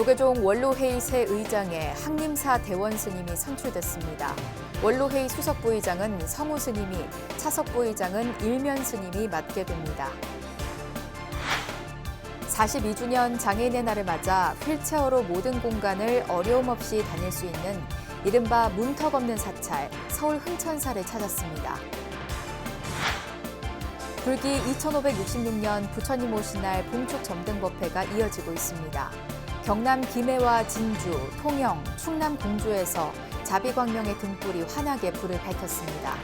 조계종 원로회의 새 의장에 항림사 대원 스님이 선출됐습니다. 원로회의 수석 부의장은 성우 스님이, 차석 부의장은 일면 스님이 맡게 됩니다. 42주년 장애인의 날을 맞아 휠체어로 모든 공간을 어려움 없이 다닐 수 있는 이른바 문턱 없는 사찰 서울 흥천사를 찾았습니다. 불기 2566년 부처님 오신 날 봉축 점등법회가 이어지고 있습니다. 경남 김해와 진주, 통영, 충남 공주에서 자비광명의 등불이 환하게 불을 밝혔습니다.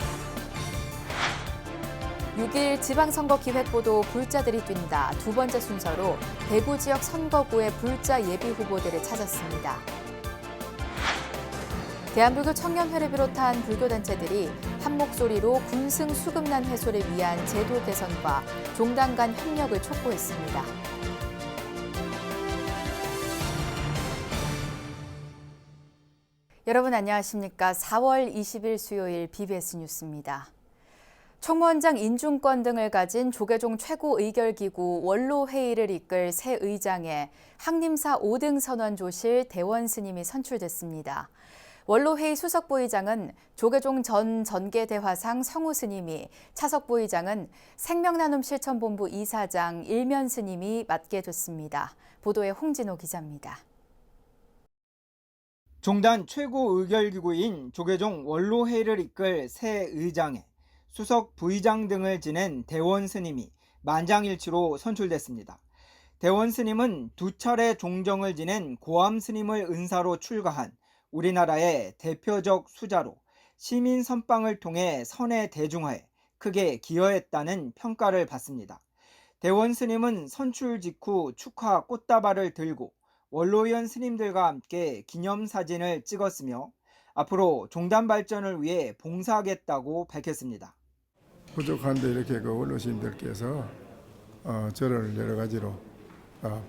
6일 지방선거 기획보도 불자들이 뛴다 두 번째 순서로 대구 지역 선거구의 불자 예비 후보들을 찾았습니다. 대한불교 청년회를 비롯한 불교단체들이 한 목소리로 군승 수급난 해소를 위한 제도 개선과 종단 간 협력을 촉구했습니다. 여러분 안녕하십니까? 4월 20일 수요일 BBS 뉴스입니다. 총무원장 인준권 등을 가진 조계종 최고의결기구 원로회의를 이끌 새 의장에 항림사 5등 선원 조실 대원 스님이 선출됐습니다. 원로회의 수석 부의장은 조계종 전 전계대화상 성우 스님이, 차석 부의장은 생명나눔 실천본부 이사장 일면 스님이 맡게 됐습니다. 보도에 홍진호 기자입니다. 종단 최고 의결기구인 조계종 원로회의를 이끌 새 의장에 수석 부의장 등을 지낸 대원 스님이 만장일치로 선출됐습니다. 대원 스님은 두 차례 종정을 지낸 고암 스님을 은사로 출가한 우리나라의 대표적 수자로 시민 선방을 통해 선의 대중화에 크게 기여했다는 평가를 받습니다. 대원 스님은 선출 직후 축하 꽃다발을 들고 원로위원 스님들과 함께 기념사진을 찍었으며 앞으로 종단 발전을 위해 봉사하겠다고 밝혔습니다. 부족한데 이렇게 그 원로신들께서 어, 저를 여러 가지로 어,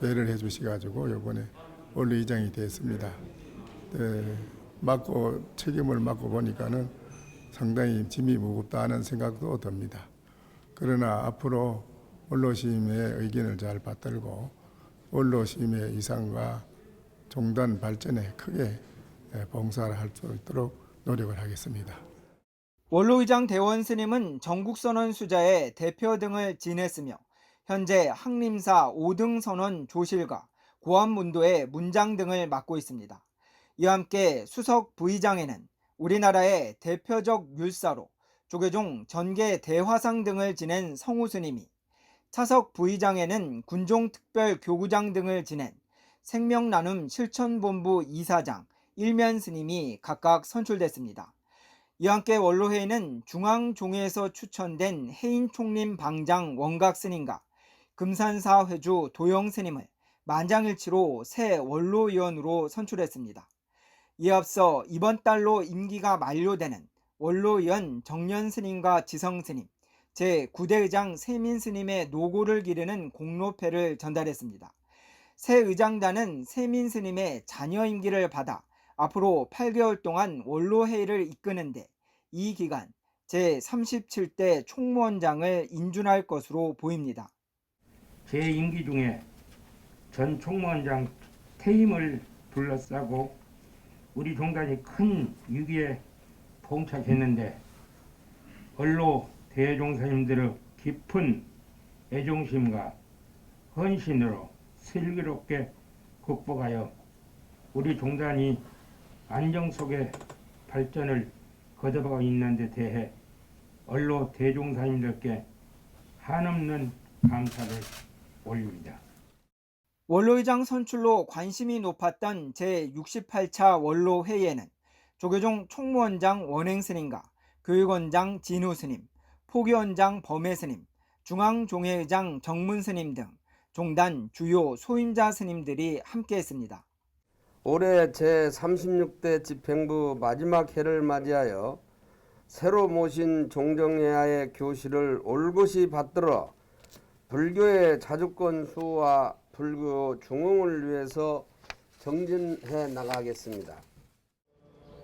배를 해주시가지고 이번에 원로의장이 됐습니다. 네, 맡고 책임을 맡고 보니까는 상당히 짐이 무겁다 하는 생각도 듭니다. 그러나 앞으로 원로심의 의견을 잘 받들고 원로심의 이상과 종단 발전에 크게 예, 봉사를 할 수 있도록 노력을 하겠습니다. 원로의장 대원 스님은 전국선원 수자의 대표 등을 지냈으며 현재 항림사 5등 선원 조실과 고암문도의 문장 등을 맡고 있습니다. 이와 함께 수석 부의장에는 우리나라의 대표적 율사로 조계종 전계 대화상 등을 지낸 성우 스님이 차석 부의장에는 군종특별 교구장 등을 지낸 생명나눔 실천본부 이사장 일면 스님이 각각 선출됐습니다. 이와 함께 원로회의는 중앙종회에서 추천된 해인 총림 방장 원각 스님과 금산사 회주 도영 스님을 만장일치로 새 원로위원으로 선출했습니다. 이에 앞서 이번 달로 임기가 만료되는 원로위원 정년 스님과 지성 스님, 제9대 의장 세민 스님의 노고를 기르는 공로패를 전달했습니다. 새 의장단은 세민 스님의 자녀 임기를 받아 앞으로 8개월 동안 원로회의를 이끄는데 이 기간 제37대 총무원장을 인준할 것으로 보입니다. 제 임기 중에 전 총무원장 퇴임을 둘러싸고 우리 종단이 큰 위기에 봉착했는데 언로 대종사님들의 깊은 애종심과 헌신으로 슬기롭게 극복하여 우리 종단이 안정 속의 발전을 거듭하고 있는 데 대해 언로 대종사님들께 한없는 감사를 올립니다. 원로의장 선출로 관심이 높았던 제68차 원로회의에는 조계종 총무원장 원행스님과 교육원장 진우스님, 포교원장 범해스님, 중앙종회의장 정문스님 등 종단 주요 소임자 스님들이 함께했습니다. 올해 제36대 집행부 마지막 해를 맞이하여 새로 모신 종정예하의 교실을 올곧이 받들어 불교의 자주권 수호와 불교 중흥을 위해서 정진해 나가겠습니다.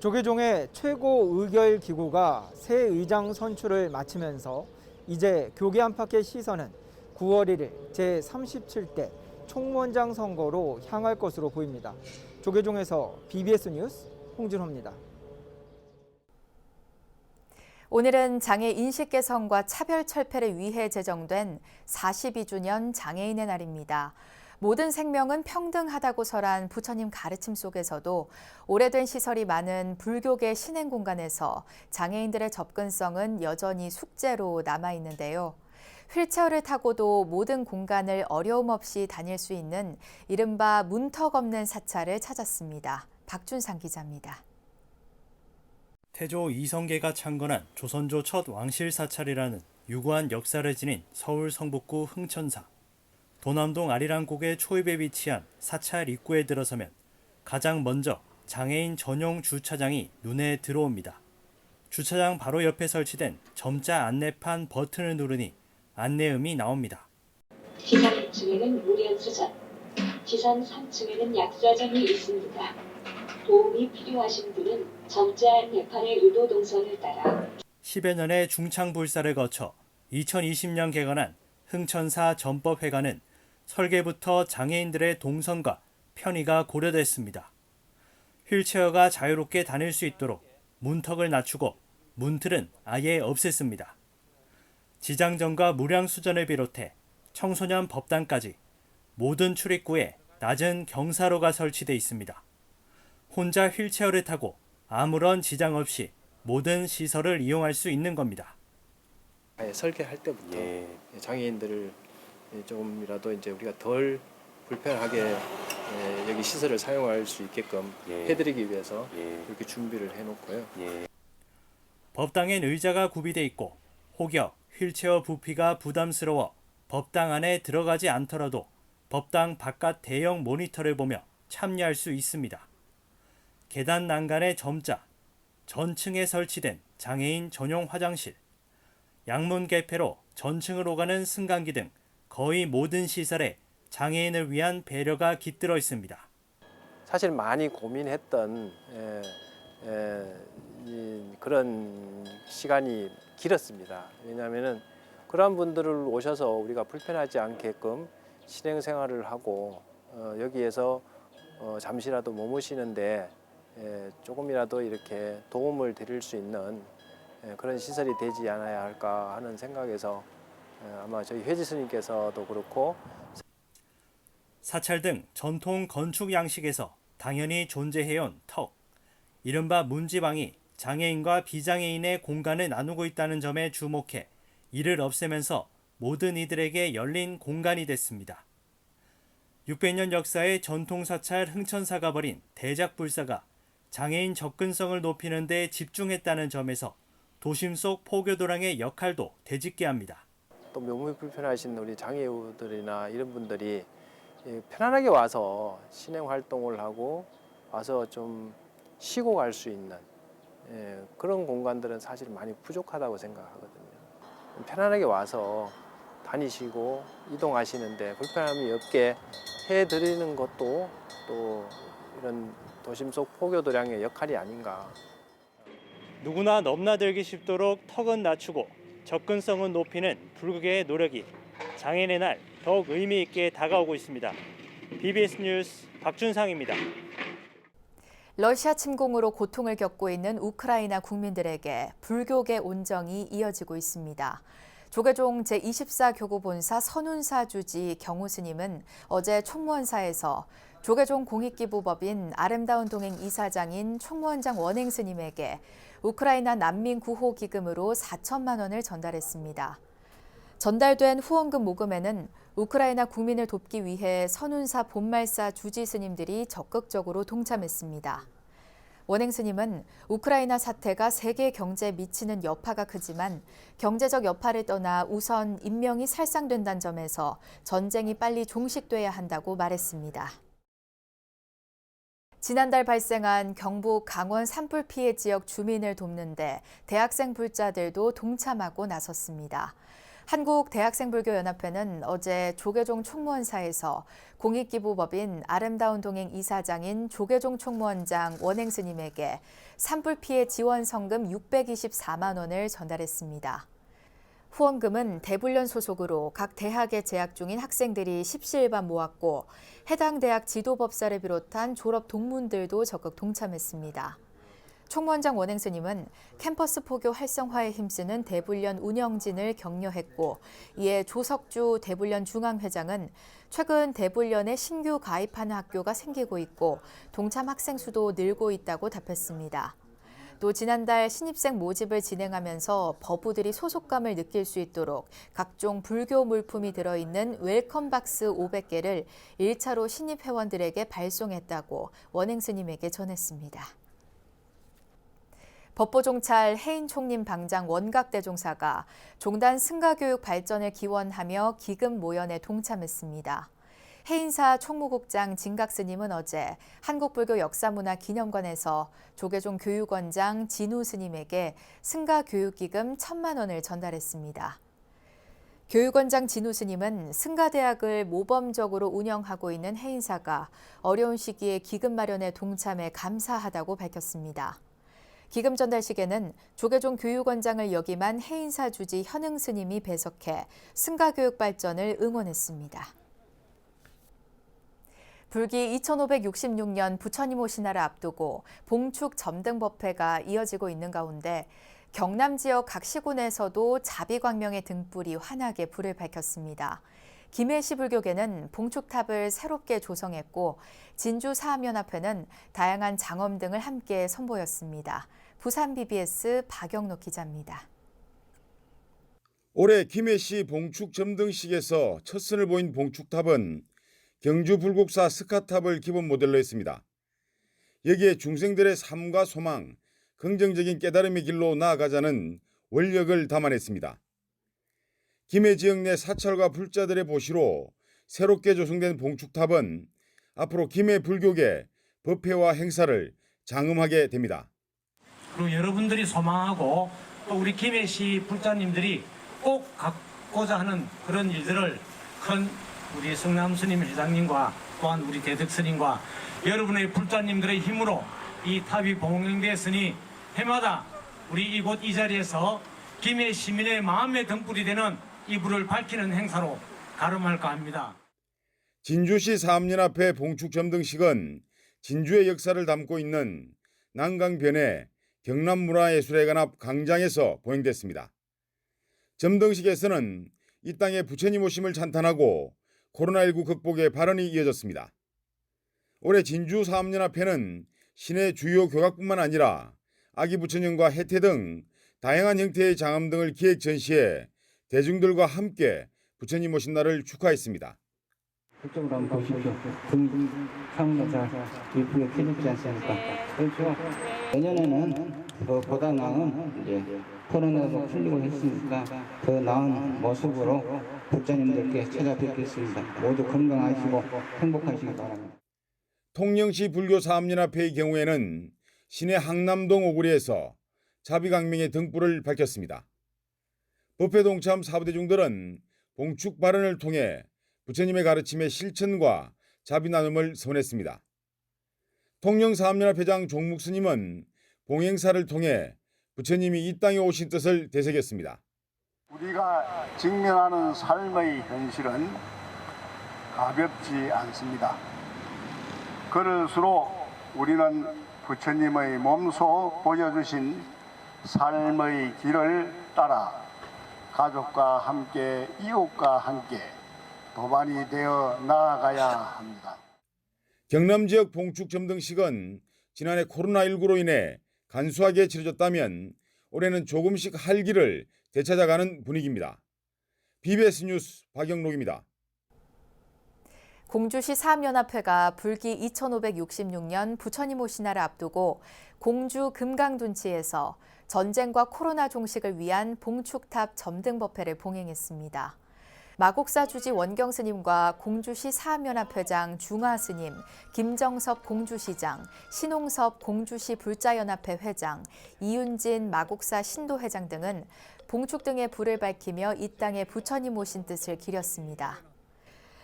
조계종의 최고 의결 기구가 새 의장 선출을 마치면서 이제 교계 안팎의 시선은 9월 1일 제37대 총무원장 선거로 향할 것으로 보입니다. 조계종에서 BBS 뉴스 홍진호입니다. 오늘은 장애 인식 개선과 차별 철폐를 위해 제정된 42주년 장애인의 날입니다. 모든 생명은 평등하다고 설한 부처님 가르침 속에서도 오래된 시설이 많은 불교계 신행 공간에서 장애인들의 접근성은 여전히 숙제로 남아 있는데요. 휠체어를 타고도 모든 공간을 어려움 없이 다닐 수 있는 이른바 문턱 없는 사찰을 찾았습니다. 박준상 기자입니다. 태조 이성계가 창건한 조선조 첫 왕실 사찰이라는 유구한 역사를 지닌 서울 성북구 흥천사. 도남동 아리랑곡의 초입에 위치한 사찰 입구에 들어서면 가장 먼저 장애인 전용 주차장이 눈에 들어옵니다. 주차장 바로 옆에 설치된 점자 안내판 버튼을 누르니 안내음이 나옵니다. 지상 2층에는 무료 수전, 지상 3층에는 약사점이 있습니다. 도움이 필요하신 분은 점자 안내판의 의도 동선을 따라 10여 년의 중창불사를 거쳐 2020년 개관한 흥천사 전법회관은 설계부터 장애인들의 동선과 편의가 고려됐습니다. 휠체어가 자유롭게 다닐 수 있도록 문턱을 낮추고 문틀은 아예 없앴습니다. 지장전과 무량수전을 비롯해 청소년 법당까지 모든 출입구에 낮은 경사로가 설치돼 있습니다. 혼자 휠체어를 타고 아무런 지장 없이 모든 시설을 이용할 수 있는 겁니다. 아예 설계할 때부터 예. 장애인들을 조금이라도 이제 우리가 덜 불편하게 예, 여기 시설을 사용할 수 있게끔 예. 해드리기 위해서 예. 이렇게 준비를 해놓고요. 예. 법당엔 의자가 구비돼 있고 혹여 휠체어 부피가 부담스러워 법당 안에 들어가지 않더라도 법당 바깥 대형 모니터를 보며 참여할 수 있습니다. 계단 난간의 점자, 전층에 설치된 장애인 전용 화장실, 양문 개폐로 전층을 오가는 승강기 등 거의 모든 시설에 장애인을 위한 배려가 깃들어 있습니다. 사실 많이 고민했던 예, 예, 이, 그런 시간이 길었습니다. 왜냐하면은 그런 분들을 오셔서 우리가 불편하지 않게끔 실행 생활을 하고 어, 여기에서 어, 잠시라도 머무시는데 예, 조금이라도 이렇게 도움을 드릴 수 있는 예, 그런 시설이 되지 않아야 할까 하는 생각에서 예, 아마 저희 회지 스님께서도 그렇고 사찰 등 전통 건축 양식에서 당연히 존재해온 턱, 이른바 문지방이 장애인과 비장애인의 공간을 나누고 있다는 점에 주목해 이를 없애면서 모든 이들에게 열린 공간이 됐습니다. 600년 역사의 전통 사찰 흥천사가 벌인 대작불사가 장애인 접근성을 높이는 데 집중했다는 점에서 도심 속 포교도랑의 역할도 되짚게 합니다. 또 몸이 불편하신 우리 장애우들이나 이런 분들이 예, 편안하게 와서 신행 활동을 하고 와서 좀 쉬고 갈 수 있는 예, 그런 공간들은 사실 많이 부족하다고 생각하거든요. 편안하게 와서 다니시고 이동하시는데 불편함이 없게 해드리는 것도 또 이런 도심 속 포교도량의 역할이 아닌가 누구나 넘나들기 쉽도록 턱은 낮추고 접근성은 높이는 불국의 노력이 장애인의 날 더욱 의미 있게 다가오고 있습니다. BBS 뉴스 박준상입니다. 러시아 침공으로 고통을 겪고 있는 우크라이나 국민들에게 불교계 온정이 이어지고 있습니다. 조계종 제24교구 본사 선운사 주지 경우 스님은 어제 총무원사에서 조계종 공익기부법인 아름다운 동행 이사장인 총무원장 원행 스님에게 우크라이나 난민 구호 기금으로 4천만 원을 전달했습니다. 전달된 후원금 모금에는 우크라이나 국민을 돕기 위해 선운사 본말사 주지 스님들이 적극적으로 동참했습니다. 원행 스님은 우크라이나 사태가 세계 경제에 미치는 여파가 크지만 경제적 여파를 떠나 우선 인명이 살상된다는 점에서 전쟁이 빨리 종식돼야 한다고 말했습니다. 지난달 발생한 경북 강원 산불 피해 지역 주민을 돕는데 대학생 불자들도 동참하고 나섰습니다. 한국대학생불교연합회는 어제 조계종 총무원사에서 공익기부법인 아름다운 동행 이사장인 조계종 총무원장 원행 스님에게 산불 피해 지원 성금 624만 원을 전달했습니다. 후원금은 대불련 소속으로 각 대학에 재학 중인 학생들이 십시일반 모았고 해당 대학 지도법사를 비롯한 졸업 동문들도 적극 동참했습니다. 총무원장 원행 스님은 캠퍼스 포교 활성화에 힘쓰는 대불련 운영진을 격려했고 이에 조석주 대불련 중앙회장은 최근 대불련에 신규 가입하는 학교가 생기고 있고 동참 학생 수도 늘고 있다고 답했습니다. 또 지난달 신입생 모집을 진행하면서 법우들이 소속감을 느낄 수 있도록 각종 불교 물품이 들어있는 웰컴 박스 500개를 1차로 신입 회원들에게 발송했다고 원행 스님에게 전했습니다. 법보종찰 해인 총림 방장 원각대종사가 종단 승가교육 발전을 기원하며 기금 모연에 동참했습니다. 해인사 총무국장 진각 스님은 어제 한국불교 역사문화 기념관에서 조계종 교육원장 진우 스님에게 승가 교육기금 천만 원을 전달했습니다. 교육원장 진우 스님은 승가대학을 모범적으로 운영하고 있는 해인사가 어려운 시기에 기금 마련에 동참해 감사하다고 밝혔습니다. 기금 전달식에는 조계종 교육원장을 역임한 해인사 주지 현흥 스님이 배석해 승가교육 발전을 응원했습니다. 불기 2566년 부처님 오신 날을 앞두고 봉축 점등 법회가 이어지고 있는 가운데 경남 지역 각 시군에서도 자비광명의 등불이 환하게 불을 밝혔습니다. 김해시 불교계는 봉축탑을 새롭게 조성했고 진주 사암연합회는 다양한 장엄 등을 함께 선보였습니다. 부산 BBS 박영록 기자입니다. 올해 김해시 봉축 점등식에서 첫 선을 보인 봉축탑은 경주 불국사 스카탑을 기본 모델로 했습니다. 여기에 중생들의 삶과 소망, 긍정적인 깨달음의 길로 나아가자는 원력을 담아냈습니다. 김해 지역 내 사찰과 불자들의 보시로 새롭게 조성된 봉축탑은 앞으로 김해 불교계 법회와 행사를 장음하게 됩니다. 그리고 여러분들이 소망하고 또 우리 김해시 불자님들이 꼭 갖고자 하는 그런 일들을 큰 우리 성남 스님 회장님과 또한 우리 대덕 스님과 여러분의 불자님들의 힘으로 이 탑이 봉행되었으니 해마다 우리 이곳 이 자리에서 김해 시민의 마음의 등불이 되는 이 불을 밝히는 행사로 가름할까 합니다. 진주시 사암연합회 봉축 점 등식은 진주의 역사를 담고 있는 난강변의 경남문화예술회관 앞 광장에서 보행됐습니다. 점등식에서는 이 땅에 부처님 오심을 찬탄하고 코로나19 극복의 발언이 이어졌습니다. 올해 진주 사암연합회는 시내 주요 교각뿐만 아니라 아기 부처님과 해태 등 다양한 형태의 장엄 등을 기획 전시해 대중들과 함께 부처님 오신 날을 축하했습니다. 그쪽으로 한번 보십시오. 등 상무가 예쁘게 펴졌지 않습니까? 그렇죠. 내년에는 더 보다 나은 이제 코로나도 풀리고 했으니까 더 나은 모습으로 부처님들께 찾아뵙겠습니다. 모두 건강하시고 행복하시기 바랍니다. 통영시 불교 사암연합회의 경우에는 시내 항남동 오구리에서 자비강명의 등불을 밝혔습니다. 법회 동참 사부대중들은 봉축 발언을 통해 부처님의 가르침의 실천과 자비 나눔을 선했습니다. 통영사암연합회장 종묵 스님은 봉행사를 통해 부처님이 이 땅에 오신 뜻을 되새겼습니다. 우리가 직면하는 삶의 현실은 가볍지 않습니다. 그럴수록 우리는 부처님의 몸소 보여주신 삶의 길을 따라 가족과 함께 이웃과 함께 도반이 되어 나아가야 합니다. 경남 지역 봉축 점등식은 지난해 코로나19로 인해 간소하게 치러졌다면 올해는 조금씩 활기를 되찾아가는 분위기입니다. BBS 뉴스 박영록입니다. 공주시 사암연합회가 불기 2566년 부처님 오신 날을 앞두고 공주 금강둔치에서 전쟁과 코로나 종식을 위한 봉축탑 점등법회를 봉행했습니다. 마곡사 주지 원경 스님과 공주시 사암연합회장 중화 스님, 김정섭 공주시장, 신홍섭 공주시 불자연합회 회장, 이윤진 마곡사 신도 회장 등은 봉축 등의 불을 밝히며 이 땅에 부처님 오신 뜻을 기렸습니다.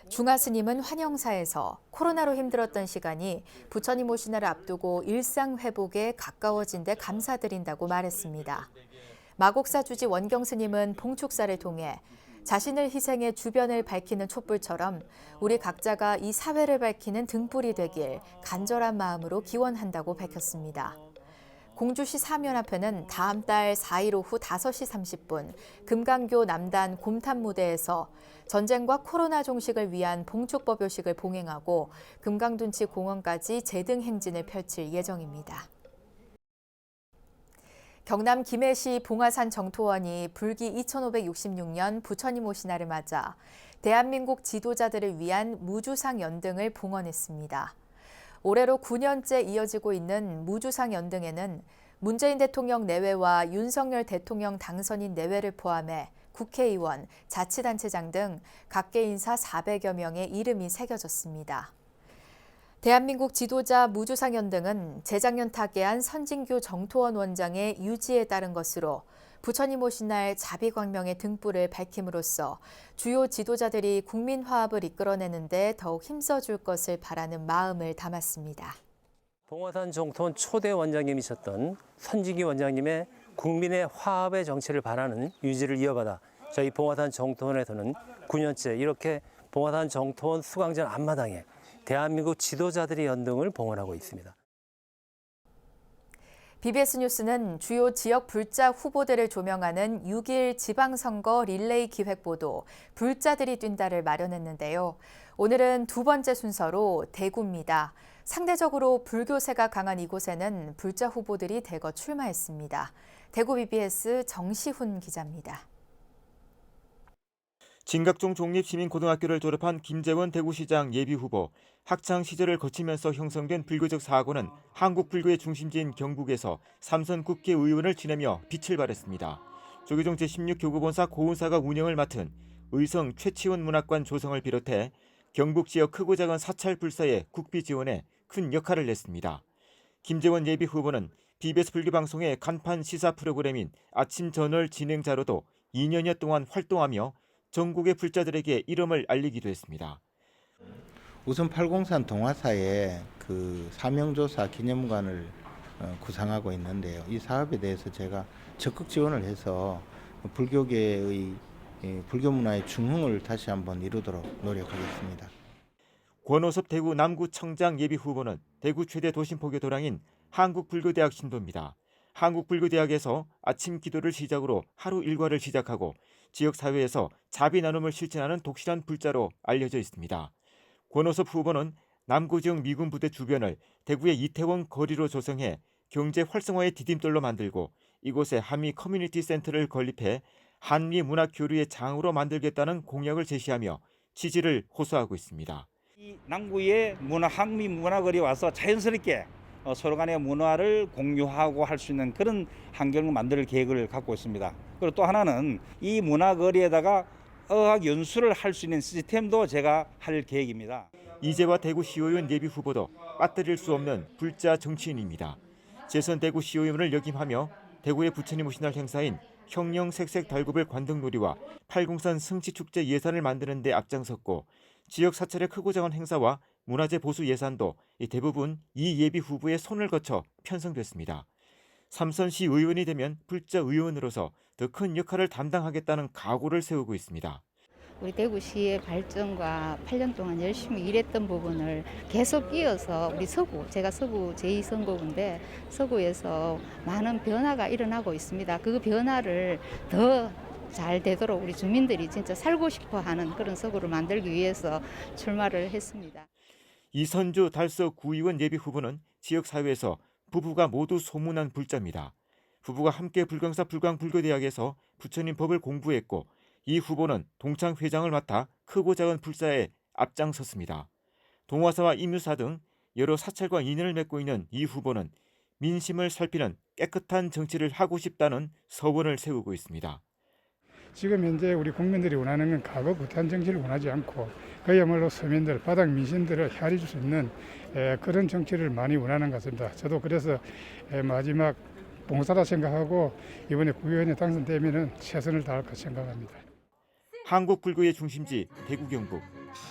중화 스님은 환영사에서 코로나로 힘들었던 시간이 부처님 오신 날을 앞두고 일상 회복에 가까워진 데 감사드린다고 말했습니다. 마곡사 주지 원경 스님은 봉축사를 통해 자신을 희생해 주변을 밝히는 촛불처럼 우리 각자가 이 사회를 밝히는 등불이 되길 간절한 마음으로 기원한다고 밝혔습니다. 공주시 사면앞에는 다음 달 4일 오후 5시 30분 금강교 남단 곰탄 무대에서 전쟁과 코로나 종식을 위한 봉축법 요식을 봉행하고 금강둔치 공원까지 제등 행진을 펼칠 예정입니다. 경남 김해시 봉화산 정토원이 불기 2566년 부처님 오신 날을 맞아 대한민국 지도자들을 위한 무주상 연등을 봉헌했습니다. 올해로 9년째 이어지고 있는 무주상 연등에는 문재인 대통령 내외와 윤석열 대통령 당선인 내외를 포함해 국회의원, 자치단체장 등 각계 인사 400여 명의 이름이 새겨졌습니다. 대한민국 지도자 무주상 연 등은 재작년 타계한 선진교 정토원 원장의 유지에 따른 것으로 부처님 오신 날 자비광명의 등불을 밝힘으로써 주요 지도자들이 국민 화합을 이끌어내는데 더욱 힘써줄 것을 바라는 마음을 담았습니다. 봉화산 정토원 초대 원장님이셨던 선진기 원장님의 국민의 화합의 정치를 바라는 유지를 이어받아 저희 봉화산 정토원에서는 9년째 이렇게 봉화산 정토원 수강전 앞마당에 대한민국 지도자들의 연등을 봉헌하고 있습니다. BBS 뉴스는 주요 지역 불자 후보들을 조명하는 6일 지방선거 릴레이 기획보도 불자들이 뛴다를 마련했는데요. 오늘은 두 번째 순서로 대구입니다. 상대적으로 불교세가 강한 이곳에는 불자 후보들이 대거 출마했습니다. 대구 BBS 정시훈 기자입니다. 진각종 종립시민고등학교를 졸업한 김재원 대구시장 예비후보, 학창 시절을 거치면서 형성된 불교적 사고는 한국 불교의 중심지인 경북에서 삼선 국회의원을 지내며 빛을 발했습니다. 조계종 제16교구본사 고은사가 운영을 맡은 의성 최치원 문학관 조성을 비롯해 경북 지역 크고 작은 사찰 불사의 국비 지원에 큰 역할을 냈습니다. 김재원 예비후보는 BBS 불교방송의 간판 시사 프로그램인 아침 저널 진행자로도 2년여 동안 활동하며 전국의 불자들에게 이름을 알리기도 했습니다. 우선 팔공산 동화사에 그 사명조사 기념관을 어, 구상하고 있는데요. 이 사업에 대해서 제가 적극 지원을 해서 불교계의 이 불교 문화의 중흥을 다시 한번 이루도록 노력하겠습니다. 권오섭 대구 남구청장 예비 후보는 대구 최대 도심포교 도량인 한국불교대학 신도입니다. 한국불교대학에서 아침 기도를 시작으로 하루 일과를 시작하고 지역 사회에서 자비 나눔을 실천하는 독실한 불자로 알려져 있습니다. 권오섭 후보는 남구 지역 미군 부대 주변을 대구의 이태원 거리로 조성해 경제 활성화의 디딤돌로 만들고 이곳에 한미 커뮤니티 센터를 건립해 한미 문화 교류의 장으로 만들겠다는 공약을 제시하며 지지를 호소하고 있습니다. 이 남구의 문화 한미 문화거리 와서 자연스럽게 어, 서로 간의 문화를 공유하고 할 수 있는 그런 환경을 만들 계획을 갖고 있습니다. 그리고 또 하나는 이 문화거리에다가 어학 연수를 할 수 있는 시스템도 제가 할 계획입니다. 이재화 대구시의원 예비 후보도 빠뜨릴 수 없는 불자 정치인입니다. 재선 대구시의원을 역임하며 대구의 부처님 오신 날 행사인 형령 색색 달굽을 관등놀이와 팔공산 승치축제 예산을 만드는 데 앞장섰고 지역 사찰의 크고 작은 행사와 문화재 보수 예산도 대부분 이 예비 후보의 손을 거쳐 편성됐습니다. 삼선시 의원이 되면 불자 의원으로서 더 큰 역할을 담당하겠다는 각오를 세우고 있습니다. 우리 대구시의 발전과 8년 동안 열심히 일했던 부분을 계속 이어서 우리 서구, 제가 서구 제2선거구인데 서구에서 많은 변화가 일어나고 있습니다. 그 변화를 더 잘 되도록 우리 주민들이 진짜 살고 싶어 하는 그런 서구를 만들기 위해서 출마를 했습니다. 이선주 달서 구의원 예비 후보는 지역 사회에서 부부가 모두 소문난 불자입니다. 부부가 함께 불광사 불광불교대학에서 부처님 법을 공부했고 이 후보는 동창 회장을 맡아 크고 작은 불사에 앞장섰습니다. 동화사와 임유사 등 여러 사찰과 인연을 맺고 있는 이 후보는 민심을 살피는 깨끗한 정치를 하고 싶다는 서원을 세우고 있습니다. 지금 현재 우리 국민들이 원하는 건 과거 구태한 정치를 원하지 않고 그야말로 서민들, 바닥 민심들을 헤아려 줄수 있는 에, 그런 정치를 많이 원하는 것 같습니다. 저도 그래서 에, 마지막 봉사라 생각하고 이번에 구의원에 당선되면 최선을 다할 것 생각합니다. 한국 불교의 중심지 대구 경북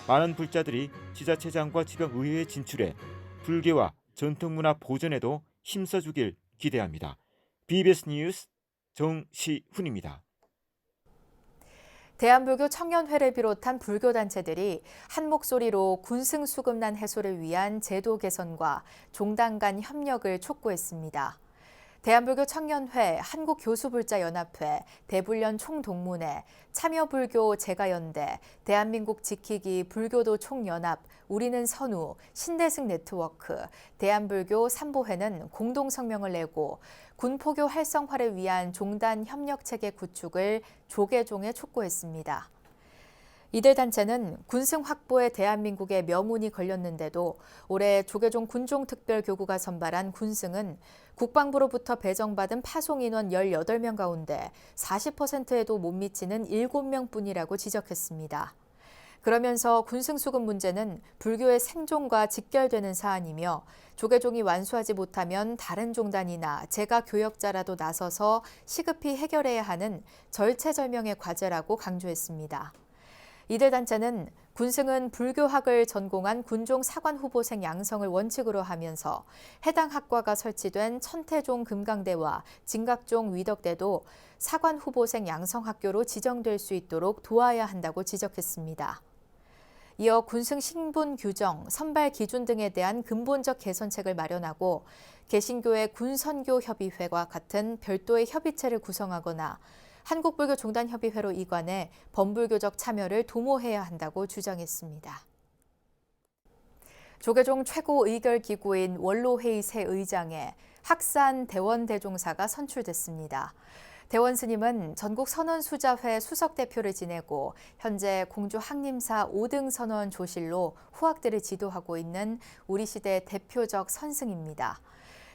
많은 불자들이 지자체장과 지방 의회에 진출해 불교와 전통문화 보존에도 힘써주길 기대합니다. BBS 뉴스 정시훈입니다. 대한불교 청년회를 비롯한 불교 단체들이 한 목소리로 군승 수급난 해소를 위한 제도 개선과 종단 간 협력을 촉구했습니다. 대한불교 청년회, 한국교수불자연합회, 대불련 총동문회, 참여불교 제가연대, 대한민국 지키기 불교도 총연합, 우리는 선우, 신대승 네트워크, 대한불교 삼보회는 공동 성명을 내고 군포교 활성화를 위한 종단 협력 체계 구축을 조계종에 촉구했습니다. 이들 단체는 군승 확보에 대한민국의 명운이 걸렸는데도 올해 조계종 군종특별교구가 선발한 군승은 국방부로부터 배정받은 파송 인원 18명 가운데 40%에도 못 미치는 7명 뿐이라고 지적했습니다. 그러면서 군승수급 문제는 불교의 생존과 직결되는 사안이며 조계종이 완수하지 못하면 다른 종단이나 제가 교역자라도 나서서 시급히 해결해야 하는 절체절명의 과제라고 강조했습니다. 이들 단체는 군승은 불교학을 전공한 군종 사관 후보생 양성을 원칙으로 하면서 해당 학과가 설치된 천태종 금강대와 진각종 위덕대도 사관 후보생 양성 학교로 지정될 수 있도록 도와야 한다고 지적했습니다. 이어 군승 신분 규정, 선발 기준 등에 대한 근본적 개선책을 마련하고 개신교회 군선교 협의회와 같은 별도의 협의체를 구성하거나 한국불교 종단협의회로 이관해 범불교적 참여를 도모해야 한다고 주장했습니다. 조계종 최고 의결 기구인 원로회의 새 의장에 학산 대원 대종사가 선출됐습니다. 대원 스님은 전국 선원 수자회 수석 대표를 지내고 현재 공주 항림사 5등 선원 조실로 후학들을 지도하고 있는 우리 시대 대표적 선승입니다.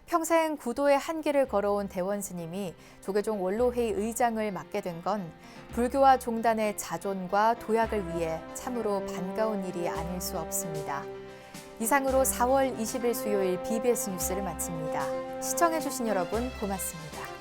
평생 구도의 한계를 걸어온 대원 스님이 조계종 원로회의 의장을 맡게 된 건 불교와 종단의 자존과 도약을 위해 참으로 반가운 일이 아닐 수 없습니다. 이상으로 4월 20일 수요일 BBS 뉴스를 마칩니다. 시청해주신 여러분 고맙습니다.